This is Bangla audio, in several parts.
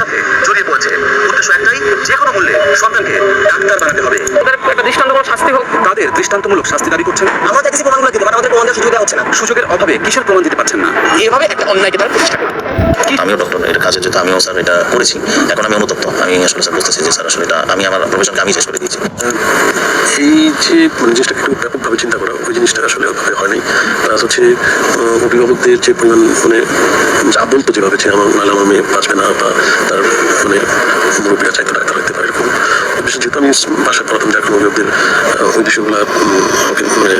সাথে জড়িয়ে পড়েছে। উদ্দেশ্য একটাই যে কোনো মূল্যে সন্তানকে ডাক্তার বানাতে হবে। ওদের একটা দৃষ্টান্তমূলক শাস্তি হোক। তাদের দৃষ্টান্তমূলক শাস্তি দাবি করছেন। আমরা দেখছি প্রমাণগুলো দিতে আমাদের প্রমাণ দেওয়ার সুযোগ দেওয়া হচ্ছে না। সুযোগের অভাবে কিসের প্রমাণ দিতে পারছেন না? এভাবে একটা অন্যায়কে তারা প্রতিষ্ঠা করে আমিও ডক্টর এটা কাজে যেহেতু আমিও স্যার এটা করেছি। এখন আমি অনুতপ্ত। আমি আসলে স্যার বুঝতেছি যে স্যার আসলে এটা আমি আমার প্রফেশনকে আমি শেষ করে দিয়েছি। এই যে মানে জিনিসটাকে একটু ব্যাপকভাবে চিন্তা করা, ওই জিনিসটা আসলে ওভাবে হয়নি। প্লাস হচ্ছে অভিভাবকদের যে পরিমাণ মানে যা বলতো যেভাবে যে আমার নাহলে আমার মেয়ে বাঁচবে না বা তার মানে মুরব্বীরা চাইতো ডাক্তার হতে পারে এরকম। বিশেষ যেহেতু আমি বাসায় পড়াতাম, যার অভিভাবকদের ওই বিষয়গুলো মানে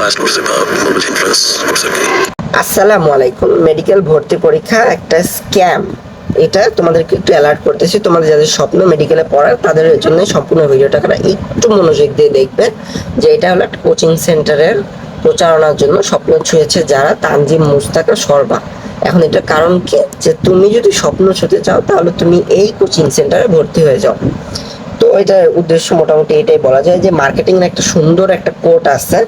বাস করছে বা বলব যে ইনফ্লুয়েন্স করছে আসসালামু আলাইকুম। মেডিকেল ভর্তি পরীক্ষা একটা স্ক্যাম এটা তোমাদেরকে একটু অ্যালার্ট করতেছি। তোমাদের যাদের স্বপ্ন মেডিকেলে পড়ার, তাদের জন্য সম্পূর্ণ ভিডিওটা করা একটু মনোযোগ দিয়ে দেখবেন যে এটা হলো একটা কোচিং সেন্টারের প্রচারণার জন্য স্বপ্ন ছুঁয়েছে যারা তানজিম মুস্তাকা সরবা। এখন এটা কারণ কি? যে তুমি যদি স্বপ্ন ছুঁতে চাও, তাহলে তুমি এই কোচিং সেন্টারে ভর্তি হয়ে যাও। তো এটার উদ্দেশ্য মোটামুটি এটাই বলা যায় যে মার্কেটিং এর একটা সুন্দর একটা কোট আছে,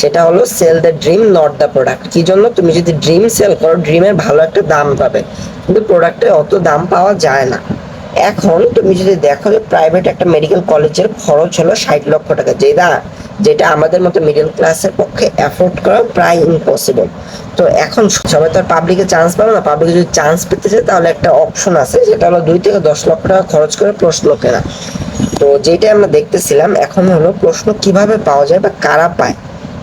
সেটা হলো sell the dream not the product কি জন্য? তুমি যদি ড্রিম সেল করো ড্রিমের ভালো একটা দাম পাবে। কিন্তু প্রোডাক্টে অত দাম পাওয়া যায় না। এখন তুমি যদি দেখো যে প্রাইভেট একটা মেডিকেল কলেজের খরচ হলো ষাট লক্ষ টাকা। যেটা যেটা আমাদের মতো মিডল ক্লাসের পক্ষে অ্যাফোর্ড করা প্রায় ইম্পসিবল তো এখন সবাই তো আর পাবলিকে চান্স পাবে না। পাবলিকে যদি চান্স পেতে চায়, তাহলে একটা অপশন আছে সেটা হলো দুই থেকে দশ লক্ষ টাকা খরচ করে প্রশ্ন কেনা। তো যেটা আমরা দেখতেছিলাম, এখন হলো প্রশ্ন কীভাবে পাওয়া যায় বা কারা পায়?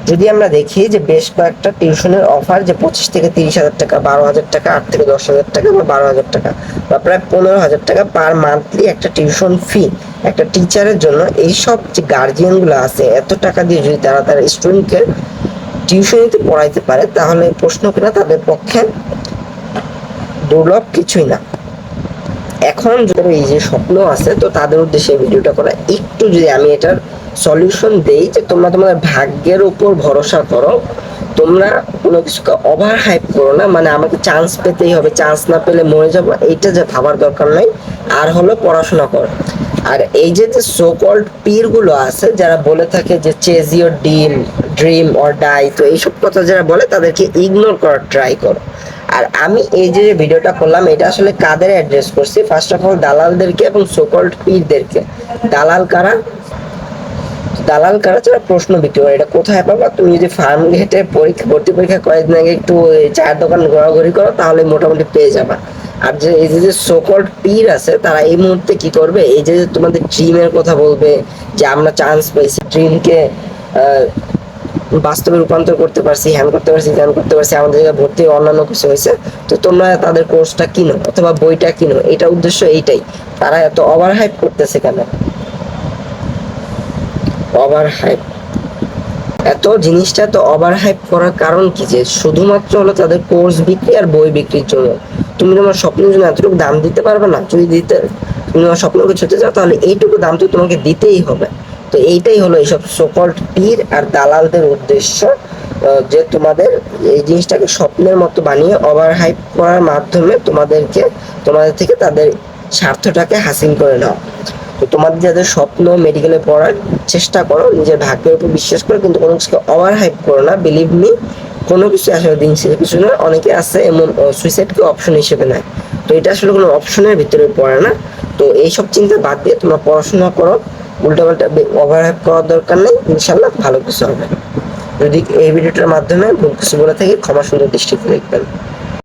যদি আমরা দেখি যে বেশ কয়েকটা টিউশনের অফার যে পঁচিশ থেকে তিরিশ হাজার টাকা, বারো হাজার টাকা, আট থেকে দশ হাজার টাকা বা বারো হাজার টাকা বা প্রায় পনেরো হাজার টাকা পার মান্থলি একটা টিউশন ফি একটা টিচারের জন্য এইসব যে গার্জিয়ানগুলো আছে, এত টাকা দিয়ে যদি তারা তার স্টুডেন্টকে টিউশনিতে পড়াইতে পারে, তাহলে প্রশ্ন কিনা তাদের পক্ষে দুর্লভ কিছুই না। এখন যাদের এই যে স্বপ্ন আছে, তো তাদের উদ্দেশ্যে ভিডিওটা করা, একটু যদি আমি এটার সলিউশন দেই যে তোমরা তোমাদের ভাগ্যের উপর ভরসা করো। তোমরা কোনো কিছুকে ওভার হাইপ করো না মানে আমাকে চান্স পেতেই হবে চান্স না পেলে মরে যাব, এইটা যে ভাবার দরকার নাই। আর হলো পড়াশোনা করো। আর এই যে যে সো কল্ড পীরগুলো আছে, যারা বলে থাকে যে chase your dim dream or die তো এইসব কথা যারা বলে, তাদেরকে ইগনোর করার ট্রাই করো। আর আমি এই যে ভিডিওটা করলাম, এটা আসলে কাদের অ্যাড্রেস করছি? ফার্স্ট অফ অল দালালদেরকে এবং সোকল্ড পীরদেরকে। দালাল কারা? দালাল কারা যারা প্রশ্ন বিক্রি করে, এটা কোথায় পাবা? তুমি যদি ফার্ম গেটে পরীক্ষা, ভর্তি পরীক্ষা কয়েকদিন আগে একটু চায়ের দোকান ঘোরাঘুরি করো, তাহলে মোটামুটি পেয়ে যাবা। আর যে এই যে সোকল্ড পীর আছে, তারা এই মুহূর্তে কি করবে? এই যে তোমাদের ড্রিমের কথা বলবে, যে আমরা চান্স পেয়েছি ড্রিমকে বাস্তবে রূপান্তর করতে পারছি হ্যান করতে পারছি, ধ্যান করতে পারছি, আমাদের জায়গায় ভর্তি অন্যান্য কিছু হয়েছে, তো তোমরা তাদের কোর্সটা কিনো, অথবা বইটা কিনো, এটা উদ্দেশ্য এইটাই। তারা এত ওভার হাইপ করতেছে কেন? ওভার হাইপ এত জিনিসটা তো ওভার হাইপ করার কারণ কি? যে শুধুমাত্র হলো তাদের কোর্স বিক্রি আর বই বিক্রির জন্য। তুমি তোমার স্বপ্নের জন্য এতটুকু দাম দিতে পারবে না? যদি দিতে তুমি তোমার স্বপ্নকে ছুতে চাও, তাহলে এইটুকু দাম তো তোমাকে দিতেই হবে। তো এইটাই হলো এইসব সোকল্ড পীর আর দালালদের উদ্দেশ্য যে তোমাদের এই জিনিসটাকে স্বপ্নের মতো বানিয়ে ওভার হাইপ করার মাধ্যমে তোমাদেরকে তোমাদের থেকে তাদের স্বার্থটাকে হাসিল করে নেওয়া। তো তোমাদের যাদের স্বপ্ন মেডিকেলে পড়ার চেষ্টা করো, নিজের ভাগ্যের উপর বিশ্বাস করো, কিন্তু কোনো কিছুকে ওভার হাইপ করো না। বিলিভ মি কোনো কিছু আসলে দিন শেষে কিছু না অনেকে আছে এমন সুইসাইডকে অপশন হিসেবে নেয়। তো এটা আসলে কোনো অপশনের ভিতরে পড়ে না। তো এইসব চিন্তা বাদ দিয়ে তোমরা পড়াশোনা করো। উল্টাপাল্টা ওভার হাইপ করার দরকার নেই। ইনশাল্লাহ ভালো কিছু হবে। যদি এই ভিডিওটার মাধ্যমে ভুল কিছু বলে থাকি, ক্ষমা সুন্দর দৃষ্টিতে দেখবেন।